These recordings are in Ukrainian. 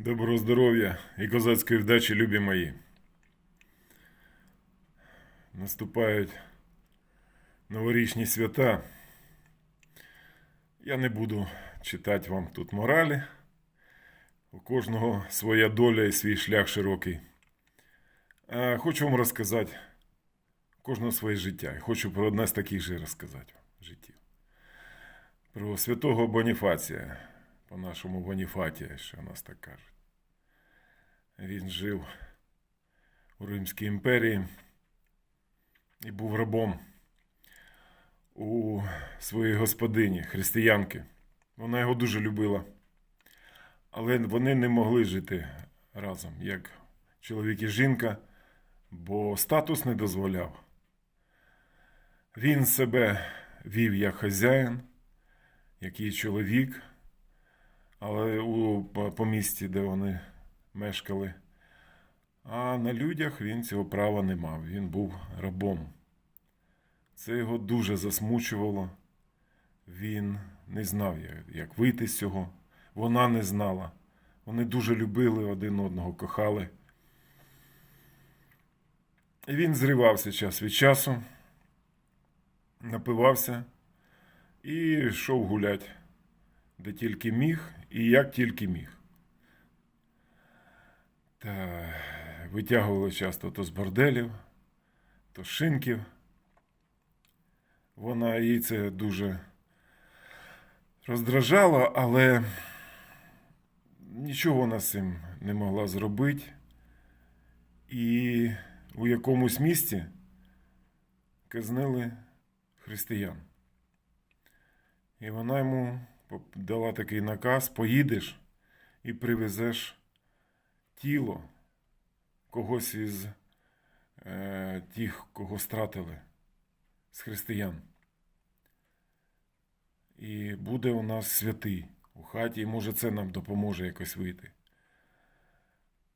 Доброго здоров'я і козацької вдачі, любі мої. Наступають новорічні свята. Я не буду читати вам тут моралі. У кожного своя доля і свій шлях широкий. А хочу вам розказати кожного своє життя. І хочу про одне з таких же розказати вам життів. Про святого Боніфація, по-нашому Боніфатія, що нас так кажуть. Він жив у Римській імперії і був рабом у своїй господині, християнки. Вона його дуже любила. Але вони не могли жити разом, як чоловік і жінка, бо статус не дозволяв. Він себе вів як хазяїн, як її чоловік, але у помісті, де вони мешкали. А на людях він цього права не мав. Він був рабом. Це його дуже засмучувало. Він не знав, як вийти з цього. Вона не знала. Вони дуже любили один одного, кохали. І він зривався час від часу, напивався і йшов гулять, де тільки міг і як тільки міг. Та витягували часто то з борделів, то з шинків. Вона їй це дуже роздражало, але нічого вона з цим не могла зробити. І у якомусь місті казнили християн. І вона йому дала такий наказ: поїдеш і привезеш тіло когось із е, тих, кого стратили з християн. І буде у нас святий у хаті, і може це нам допоможе якось вийти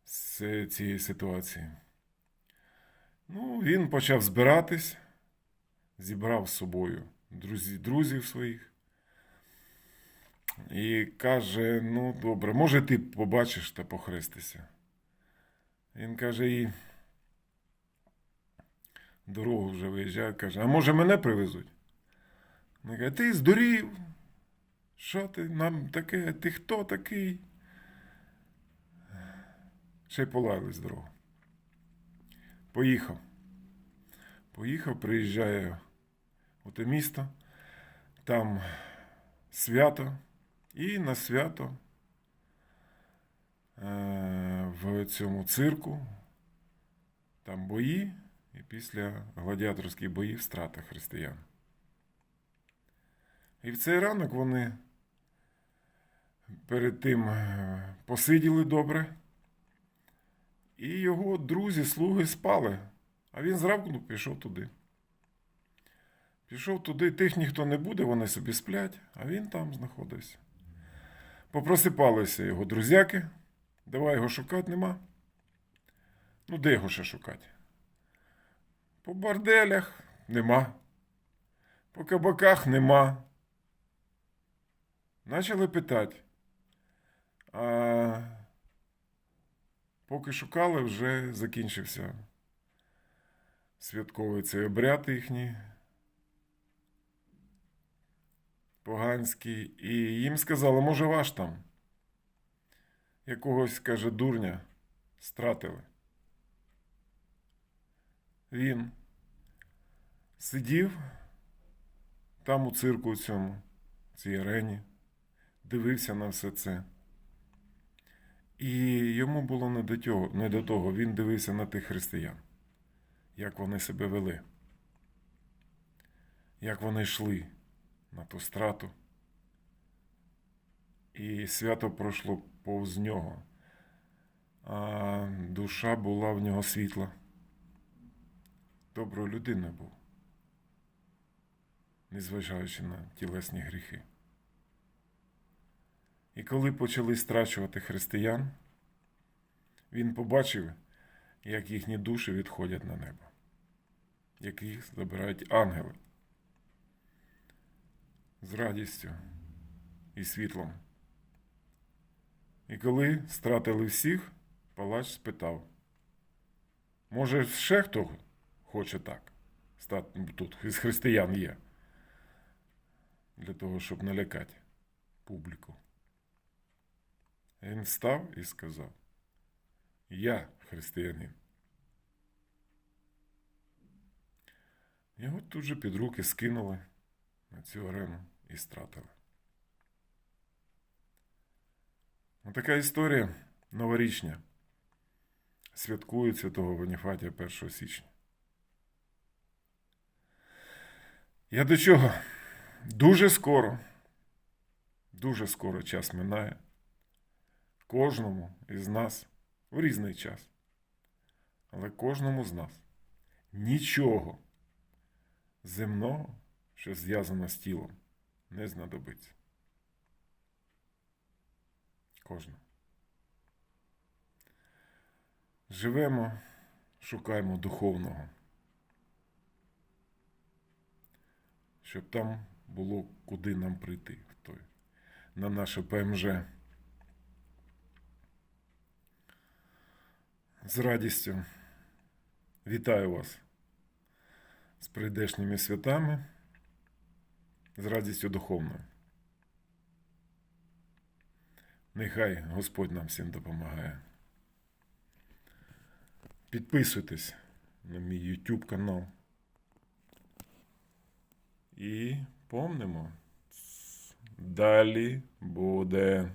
з цієї ситуації. Ну, він почав збиратись, зібрав з собою друзів своїх. І каже: ну, добре, може, ти побачиш та похрестися. Він каже, і дорогу вже виїжджає, каже, а може мене привезуть? Він каже, ти здурів. Що ти нам таке? Ти хто такий? Ще й полаяли дорогу. Поїхав. Поїхав, приїжджає у те місто, там свято, і на свято е, в цьому цирку там бої, і після гладіаторських боїв страта християн. І в цей ранок вони перед тим е, посиділи добре, і його друзі, слуги спали, а він зранку пішов туди. Пішов туди, тих ніхто не буде, вони собі сплять, а він там знаходився. Попросипалися його друзяки, давай його шукати нема. Ну, де його ще шукати? По борделях нема. По кабаках нема. Начали питати. А поки шукали, вже закінчився святковий цей обряд їхній. Поганський. І їм сказали, може, ваш там. Якогось, каже, дурня стратили. Він сидів там у цирку цьому, цій арені, дивився на все це. І йому було не до, того, не до того. Він дивився на тих християн, як вони себе вели, як вони йшли на ту страту. І свято пройшло повз нього, а душа була в нього світла. Доброю людиною був, незважаючи на тілесні гріхи. І коли почали страчувати християн, він побачив, як їхні душі відходять на небо, як їх забирають ангели з радістю і світлом. І коли стратили всіх, палач спитав: Може, ще хто хоче так? Стати тут із християн є. Для того, щоб налякати публіку. Він встав і сказав: Я християнин. Його тут же під руки скинули на цю арену і стратили. Така історія новорічня. Святкують святого Ваніфатія 1 січня. Я до чого? Дуже скоро, дуже скоро час минає. Кожному із нас в різний час. Але кожному з нас нічого земного, що зв'язано з тілом, не знадобиться. Кожному. Живемо, шукаємо духовного. Щоб там було куди нам прийти в той, на наше ПМЖ. З радістю вітаю вас з прийдешніми святами, з радістю духовною. Нехай Господь нам всім допомагає. Підписуйтесь на мій YouTube канал. І помнимо, далі буде.